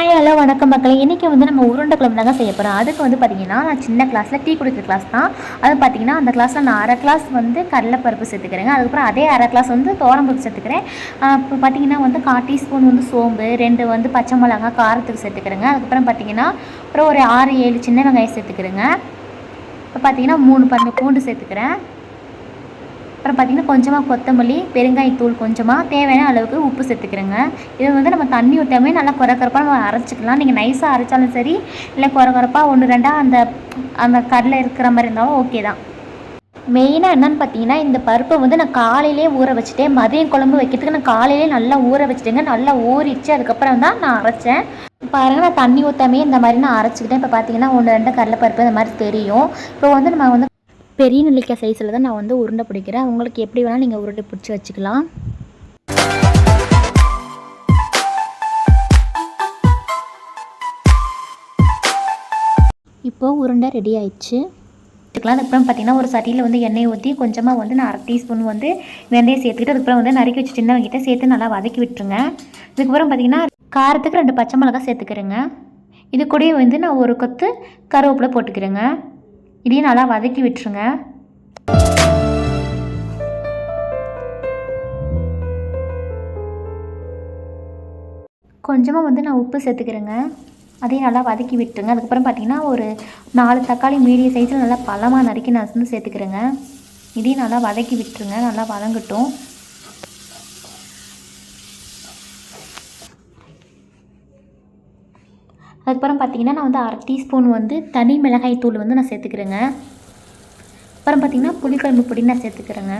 Hi hello வணக்கம் மக்களே. இன்றைக்கி வந்து நம்ம உருண்டை குழம்பு தாங்க செய்ய போகிறோம் அதுக்கு வந்து பார்த்திங்கன்னா நான் சின்ன கிளாஸில் டீ குடிக்கிற கிளாஸ் தான். அது பார்த்திங்கன்னா அந்த கிளாஸில் நான் அரை கிளாஸ் வந்து கடலைப்பருப்பு சேர்த்துக்கிறேங்க. அதுக்கப்புறம் அதே அரை கிளாஸ் வந்து தோரம்பருப்பு சேர்த்துக்கிறேன். இப்போ பார்த்திங்கன்னா வந்து கால் டீஸ்பூன் வந்து சோம்பு ரெண்டு வந்து பச்சை மிளகா காரத்துக்கு சேர்த்துக்கிறேங்க. அதுக்கப்புறம் பார்த்திங்கன்னா அப்புறம் ஒரு ஆறு ஏழு சின்ன வெங்காயம் சேர்த்துக்கிறேங்க. இப்போ பார்த்திங்கன்னா மூணு பல்லு பூண்டு சேர்த்துக்கிறேன். அப்புறம் பார்த்திங்கன்னா கொஞ்சமாக கொத்தமல்லி பெருங்காயத்தூள் கொஞ்சமாக தேவையான அளவுக்கு உப்பு சேர்த்துக்கிறேங்க. இதை வந்து நம்ம தண்ணி ஊற்றாமே நல்லா குறை குறைப்பாக நம்ம அரைச்சிக்கலாம். நீங்கள் நைஸாக அரைச்சாலும் சரி இல்லை குறை குறைப்பாக ஒன்று ரெண்டாக அந்த அந்த கடலில் இருக்கிற மாதிரி இருந்தாலும் ஓகே தான். மெயினாக என்னென்னு பார்த்தீங்கன்னா இந்த பருப்பை வந்து நான் காலையிலே ஊற வச்சுட்டேன். மதியம் குழம்பு வைக்கிறதுக்கு நான் காலையிலே நல்லா ஊற வச்சுட்டேங்க. நல்லா ஊறிச்சு அதுக்கப்புறம் தான் நான் அரைச்சேன். பாருங்கள் நான் தண்ணி ஊற்றாமே இந்த மாதிரி நான் அரைச்சிக்கிட்டேன். இப்போ பார்த்தீங்கன்னா ஒன்று ரெண்டு கடலைப்பருப்பு இந்த மாதிரி தெரியும். இப்போ வந்து நம்ம வந்து பெரிய நெல்லிக்காய் சைஸில் தான் நான் வந்து உருண்டை பிடிக்கிறேன். உங்களுக்கு எப்படி வேணால் நீங்கள் உருண்டை பிடிச்சி வச்சுக்கலாம். இப்போது உருண்டை ரெடி ஆயிடுச்சு. இதுக்கெலாம் அதுக்கப்புறம் பார்த்திங்கன்னா ஒரு சட்டியில் வந்து எண்ணெய் ஊற்றி கொஞ்சமாக வந்து நான் அரை டீஸ்பூன் வந்து வெந்தயம் சேர்த்துக்கிட்டு அதுக்கப்புறம் வந்து நறுக்கி வச்சு சின்னவங்கிட்ட சேர்த்து நல்லா வதக்கி விட்டுருங்க. இதுக்கப்புறம் பார்த்தீங்கன்னா காரத்துக்கு ரெண்டு பச்சை மிளகா சேர்த்துக்கிறேங்க. இது கூடயே வந்து நான் ஒரு கொத்து கருவேப்பிலை போட்டுக்கிறேங்க. இதையும் நல்லா வதக்கி விட்டுருங்க. கொஞ்சமாக வந்து நான் உப்பு சேர்த்துக்கிறேங்க. அதையும் நல்லா வதக்கி விட்டுருங்க. அதுக்கப்புறம் பார்த்தீங்கன்னா ஒரு நாலு தக்காளி மீடியம் சைஸில் நல்லா பழமாக நறுக்கி நான் வந்து சேர்த்துக்கிறேங்க. இதையும் நல்லா வதக்கி விட்டுருங்க. நல்லா வதங்கட்டும். அதுக்கப்புறம் பார்த்தீங்கன்னா நான் வந்து அரை டீஸ்பூன் வந்து தனி மிளகாய் தூள் வந்து நான் சேர்த்துக்கிறேங்க. அப்புறம் பார்த்தீங்கன்னா புளிக்குழம்பு பொடி நான் சேர்த்துக்கிறேங்க.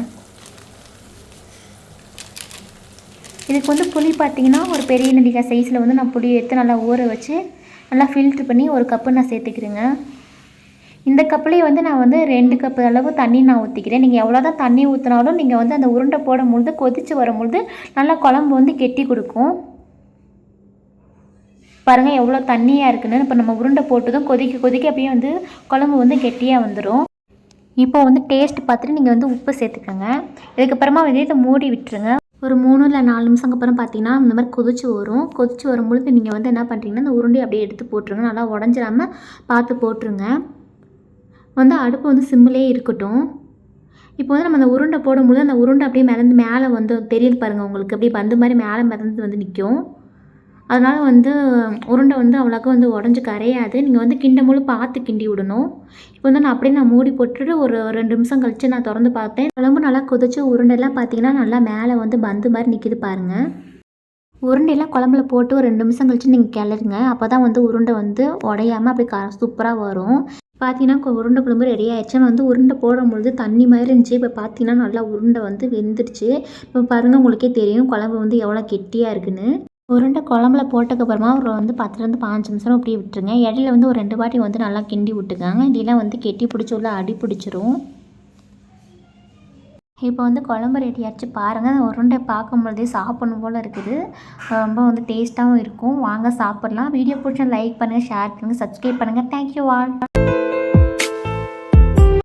இதுக்கு வந்து புளி பார்த்தீங்கன்னா ஒரு பெரிய நெல்லிக்காய் சைஸில் வந்து நான் புளி எடுத்து நல்லா ஊற வச்சு நல்லா ஃபில்ட்ரு பண்ணி ஒரு கப்பு நான் சேர்த்துக்கிறேங்க. இந்த கப்புலேயே வந்து நான் வந்து ரெண்டு கப்பு அளவு தண்ணி நான் ஊற்றிக்கிறேன் நீங்கள் எவ்வளோ தான் தண்ணி ஊற்றினாலும் நீங்கள் வந்து அந்த உருண்டை போடும்பொழுது கொதித்து வரும்பொழுது நல்லா குழம்பு வந்து கெட்டி கொடுக்கும். பாருங்கள் எவ்வளோ தண்ணியாக இருக்குன்னு. இப்போ நம்ம உருண்டை போட்டதும் கொதிக்க கொதிக்க அப்படியே வந்து குழம்பு வந்து கெட்டியாக வந்துடும் இப்போ வந்து டேஸ்ட் பார்த்துட்டு நீங்கள் வந்து உப்பு சேர்த்துக்கோங்க. இதுக்கப்புறமா வந்து இதை மூடி விட்டுருங்க. ஒரு மூணு இல்லை நாலு நிமிஷம் அப்புறம் பார்த்தீங்கன்னா இந்த மாதிரி கொதிச்சு வரும். கொதிச்சு வரும்பொழுது நீங்கள் வந்து என்ன பண்ணுறீங்கன்னா இந்த உருண்டையை அப்படியே எடுத்து போட்டுருங்க. நல்லா உடஞ்சிடாமல் பார்த்து போட்டுருங்க. வந்து அடுப்பு வந்து சிம்மிலே இருக்கட்டும். இப்போ வந்து நம்ம அந்த உருண்டை போடும்பொழுது அந்த உருண்டை அப்படியே மிதந்து மேலே வந்து தெரியுது பாருங்கள் உங்களுக்கு. அப்படியே பந்து மாதிரி மேலே மிதந்து வந்து நிற்கும். அதனால் வந்து உருண்டை வந்து அவ்வளோக்கா வந்து உடஞ்சி கரையாது. நீங்கள் வந்து கிண்டும்போது பார்த்து கிண்டி விடணும். இப்போ வந்து நான் அப்படியே நான் மூடி போட்டுட்டு ஒரு ரெண்டு நிமிஷம் கழித்து நான் திறந்து பார்த்தேன். குழம்பு நல்லா கொதிச்சு உருண்டைலாம் பார்த்தீங்கன்னா நல்லா மேலே வந்து பந்து மாதிரி நிற்கிது பாருங்கள் உருண்டையெல்லாம் குழம்புல போட்டு ஒரு ரெண்டு நிமிஷம் கழித்து நீங்கள் கிளறுங்க. அப்போ தான் வந்து உருண்டை வந்து உடையாமல் அப்படியே க சூப்பராக வரும். பார்த்தீங்கன்னா உருண்டை குழம்பு ரெடி ஆயிடுச்சு வந்து உருண்டை போடும்பொழுது தண்ணி மாதிரி இருந்துச்சு. இப்போ பார்த்தீங்கன்னா நல்லா உருண்டை வந்து வெந்துடுச்சு. இப்போ பாருங்கள் உங்களுக்கே தெரியும் குழம்பு வந்து எவ்வளோ கெட்டியாக இருக்குன்னு. உருண்டை குழம்புல போட்டதுக்கப்புறமா ஒரு வந்து பத்துலேருந்து பாஞ்சு நிமிஷம் அப்படியே விட்டுருங்க. இடையில வந்து ஒரு ரெண்டு வாட்டி வந்து நல்லா கிண்டி விட்டுக்காங்க. இதெல்லாம் வந்து கெட்டி பிடிச்சி உள்ள அடி பிடிச்சிரும். இப்போ வந்து குழம்பு ரெடி ஆச்சு பாருங்கள் உருண்டை உருண்டை பார்க்கும்பொழுதே சாப்பிடணும் போல் இருக்குது. ரொம்ப வந்து டேஸ்ட்டாகவும் இருக்கும். வாங்க சாப்பிட்லாம். வீடியோ பிடிச்சா லைக் பண்ணுங்கள் ஷேர் பண்ணுங்கள் சப்ஸ்கிரைப் பண்ணுங்கள் தேங்க்யூ ஆல்